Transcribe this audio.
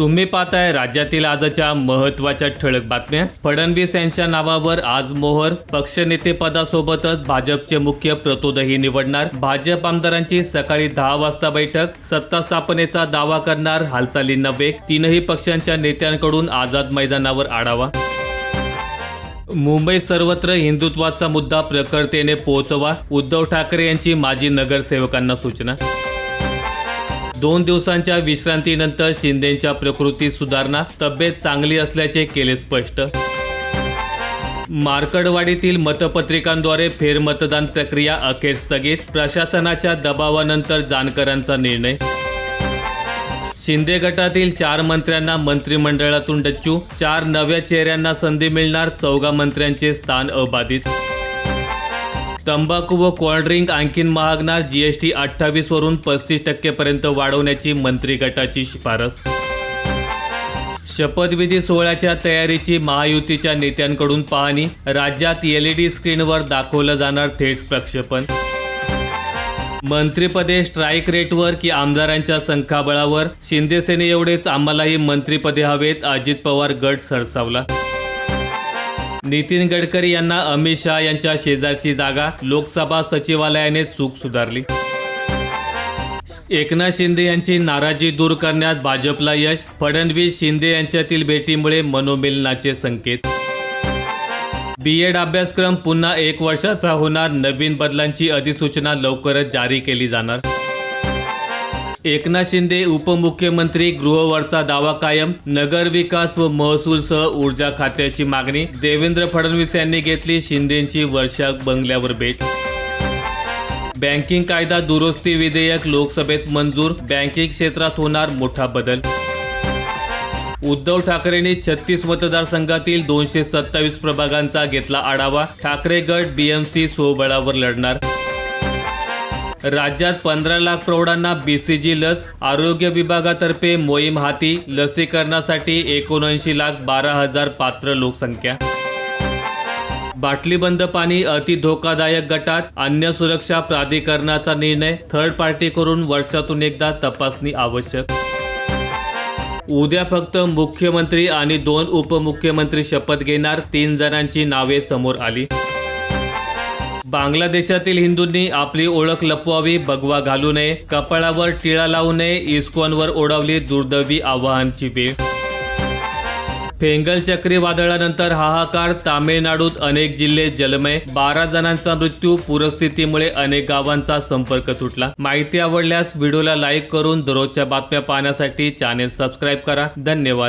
तुम्ही पाहताय राज्यातील आजच्या महत्त्वाच्या ठळक बातम्या. फडणवीस यांच्या नावावर आज मोहर पक्षनेतेपदासोबतच भाजपचे मुख्य प्रतोदही निवडणार. भाजप आमदारांची सकाळी दहा वाजता बैठक सत्ता स्थापनेचा दावा करणार हालचालींना वेग तीनही पक्षांच्या नेत्यांकडून आझाद मैदानावर आढावा. मुंबई सर्वत्र हिंदुत्वाचा मुद्दा प्रखरतेने पोहोचवा. उद्धव ठाकरे यांची माजी नगरसेवकांना सूचना. दोन दिवसांच्या विश्रांतीनंतर शिंदेच्या प्रकृतीत सुधारणा तब्येत चांगली असल्याचे केले स्पष्ट. मार्कडवाडीतील मतपत्रिकांद्वारे फेरमतदान प्रक्रिया अखेर स्थगित. प्रशासनाच्या दबावानंतर जानकरांचा निर्णय. शिंदे गटातील चार मंत्र्यांना मंत्रिमंडळातून डच्चू. चार नव्या चेहऱ्यांना संधी मिळणार चौघा मंत्र्यांचे स्थान अबाधित. तंबाखू व कोल्ड्रिंक आणखीन महागणार जीएसटी अठ्ठावीस वरून पस्तीस टक्केपर्यंत वाढवण्याची मंत्री गटाची शिफारस. शपथविधी सोहळ्याच्या तयारीची महायुतीच्या नेत्यांकडून पाहणी. राज्यात एलईडी स्क्रीनवर दाखवलं जाणार थेट प्रक्षेपण. मंत्रिपदे स्ट्राईक रेटवर की आमदारांच्या संख्याबळावर? शिंदेसेने एवढेच आम्हालाही मंत्रिपदे हवेत. अजित पवार गट सरसावला. नितीन गडकरी यांना अमित शहा यांच्या शेजारची जागा लोकसभा सचिवालयाने चूक सुधारली. एकनाथ शिंदे यांची नाराजी दूर करण्यात भाजपला यश फडणवीस शिंदे यांच्यातील भेटीमुळे मनोमिलनाचे संकेत. बीएड अभ्यासक्रम पुन्हा एक वर्षाचा होणार नवीन बदलांची अधिसूचना लवकरच जारी केली जाणार. एकनाथ शिंदे उपमुख्यमंत्री गृहवरचा दावा कायम नगरविकास व महसूलसह ऊर्जा खात्याची मागणी. देवेंद्र फडणवीस यांनी घेतली शिंदेची वर्षा बंगल्यावर भेट. बँकिंग कायदा दुरुस्ती विधेयक लोकसभेत मंजूर बँकिंग क्षेत्रात होणार मोठा बदल. उद्धव ठाकरेंनी छत्तीस मतदारसंघातील दोनशे सत्तावीस प्रभागांचा घेतला आढावा. ठाकरे गट बीएमसी सोबळावर लढणार. राज्यात पंधरा लाख प्रौढांना बीसीजी लस आरोग्य विभागातर्फे मोहीम हाती लसीकरणासाठी एकोणऐंशी लाख बारा हजार पात्र लोकसंख्या. बाटलीबंद पाणी अति धोकादायक गटात अन्य सुरक्षा प्राधिकरणाचा निर्णय थर्ड पार्टी करून वर्षातून एकदा तपासणी आवश्यक. उद्या फक्त मुख्यमंत्री आणि दोन उपमुख्यमंत्री शपथ घेणार तीन जणांची नावे समोर आली. बांगलादेशातील हिंदूंनी आपली ओळख लपवावी भगवा घालू नये कपाळावर टिळा लावू नये इस्कॉनवर ओढावली दुर्दैवी आव्हानांची वेळ. फेंगल चक्रीवादळानंतर हाहाकार तामिळनाडूत अनेक जिल्हे जलमय बारा जणांचा मृत्यू पूरस्थितीमुळे अनेक गावांचा संपर्क तुटला. माहिती आवडल्यास व्हिडिओला लाईक करून दररोजच्या बातम्या पाहण्यासाठी चॅनेल सबस्क्राईब करा. धन्यवाद.